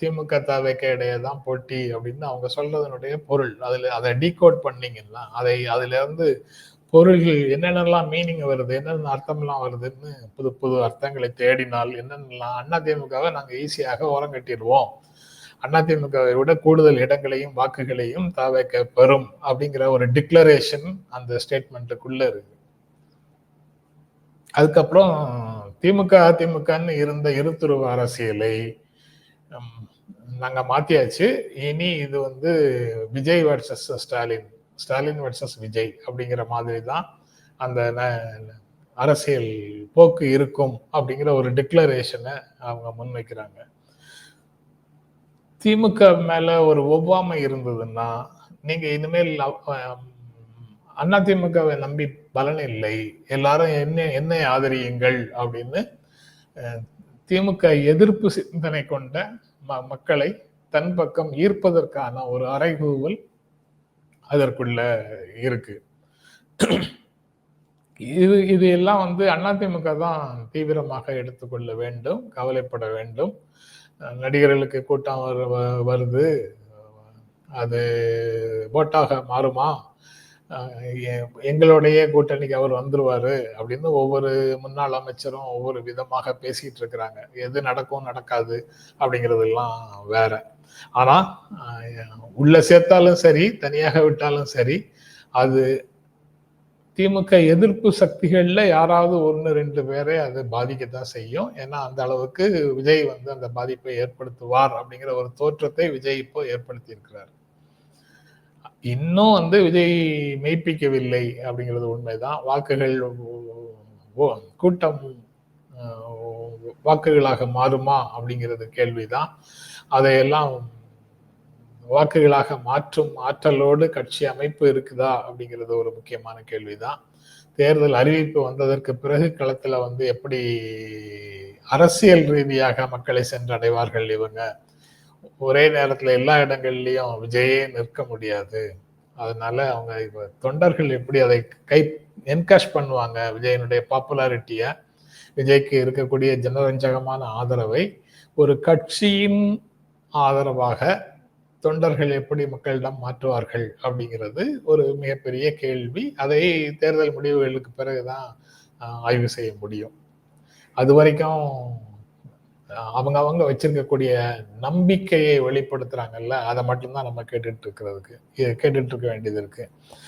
திமுக தவைக்க இடையே தான் போட்டி அப்படின்னு அவங்க சொல்றதனுடைய பொருள். அதுல அதை டீகோட் பண்ணீங்கன்னா அதை அதுல இருந்து பொருள்கள் என்னென்னலாம் மீனிங் வருது என்னென்ன அர்த்தம்லாம் வருதுன்னு புது புது அர்த்தங்களை தேடினால் என்னென்னலாம் அண்ணா திமுகவை நாங்கள் ஈஸியாக ஓரங்கட்டிடுவோம் அதிமுகவை விட கூடுதல் இடங்களையும் வாக்குகளையும் தாவேக்க பெறும் அப்படிங்கிற ஒரு டிக்ளரேஷன் அந்த ஸ்டேட்மெண்ட்டுக்குள்ள இருக்கு. அதுக்கப்புறம் திமுக அதிமுகன்னு இருந்த இருத்துருவ அரசியலை நாங்கள் நாங்க மாத்தியாச்சு. இனி இது வந்து விஜய் வர்சஸ் ஸ்டாலின். ஸ்டாலின் வர்சஸ் விஜய் அப்படிங்கிற மாதிரி தான் அந்த ந- அரசியல் போக்கு இருக்கும் அப்படிங்கிற ஒரு டிக்ளரேஷனை அவங்க முன்வைக்கிறாங்க. திமுக மேல ஒரு ஒவ்வாமை இருந்ததுன்னா நீங்க இனிமேல் அண்ணா திமுகவை நம்பி பலன் இல்லை. எல்லாரும் என்ன என்னை ஆதரியுங்கள் அப்படின்னு திமுக எதிர்ப்பு சிந்தனை கொண்ட ம- மக்களை தன் பக்கம் ஈர்ப்பதற்கான ஒரு அறைகூவல் அதற்குள்ள இருக்கு. இது இது எல்லாம் வந்து அதிமுக தான் தீவிரமாக எடுத்துக்கொள்ள வேண்டும் கவலைப்பட வேண்டும். நடிகர்களுக்கு கூட்டம் வரு- வ- வருது. அது போட்டாக மாறுமா? எங்களுடைய கூட்டணிக்கு அவர் வந்துருவாரு அப்படின்னு ஒவ்வொரு முன்னாள் அமைச்சரும் ஒவ்வொரு விதமாக பேசிட்டு இருக்கிறாங்க. எது நடக்கும் நடக்காது அப்படிங்கிறதெல்லாம் வேற. ஆனா உள்ள சேர்த்தாலும் சரி தனியாக விட்டாலும் சரி அது திமுக எதிர்ப்பு சக்திகளில் யாராவது ஒன்று ரெண்டு பேரை அது பாதிக்கத்தான் செய்யும். ஏன்னா அந்த அளவுக்கு விஜய் வந்து அந்த பாதிப்பை ஏற்படுத்துவார் அப்படிங்கிற ஒரு தோற்றத்தை விஜய் இப்போ ஏற்படுத்தி இருக்கிறார் இன்னும் வந்து விஜய் மெய்ப்பிக்கவில்லை அப்படிங்கிறது உண்மைதான். வாக்குகள் கூட்டம் வாக்குகளாக மாறுமா அப்படிங்கிறது கேள்விதான். அதையெல்லாம் வாக்குகளாக மாற்றும் ஆற்றலோடு கட்சி அமைப்பு இருக்குதா அப்படிங்கிறது ஒரு முக்கியமான கேள்விதான். தேர்தல் அறிவிப்பு வந்ததற்கு பிறகு களத்துல வந்து எப்படி அரசியல் ரீதியாக மக்களை சென்றடைவார்கள் இவங்க? ஒரே நேரத்துல எல்லா இடங்கள்லயும் விஜயே நிற்க முடியாது. அதனால அவங்க இப்ப தொண்டர்கள் எப்படி அதை கை என்கேஷ் பண்ணுவாங்க? விஜயனுடைய பாப்புலாரிட்டிய விஜய்க்கு இருக்கக்கூடிய ஜனரஞ்சகமான ஆதரவை ஒரு கட்சியின் ஆதரவாக தொண்டர்கள் எப்படி மக்களிடம் மாற்றுவார்கள் அப்படிங்கிறது ஒரு மிகப்பெரிய கேள்வி. அதை தேர்தல் முடிவுகளுக்கு பிறகுதான் ஆய்வு செய்ய முடியும். அது வரைக்கும் அவங்க அவங்க வச்சிருக்கக்கூடிய நம்பிக்கையை வெளிப்படுத்துறாங்கல்ல அதை மட்டும்தான் நம்ம கேட்டுட்டு இருக்கிறதுக்கு கேட்டுட்டு இருக்க வேண்டியது இருக்கு.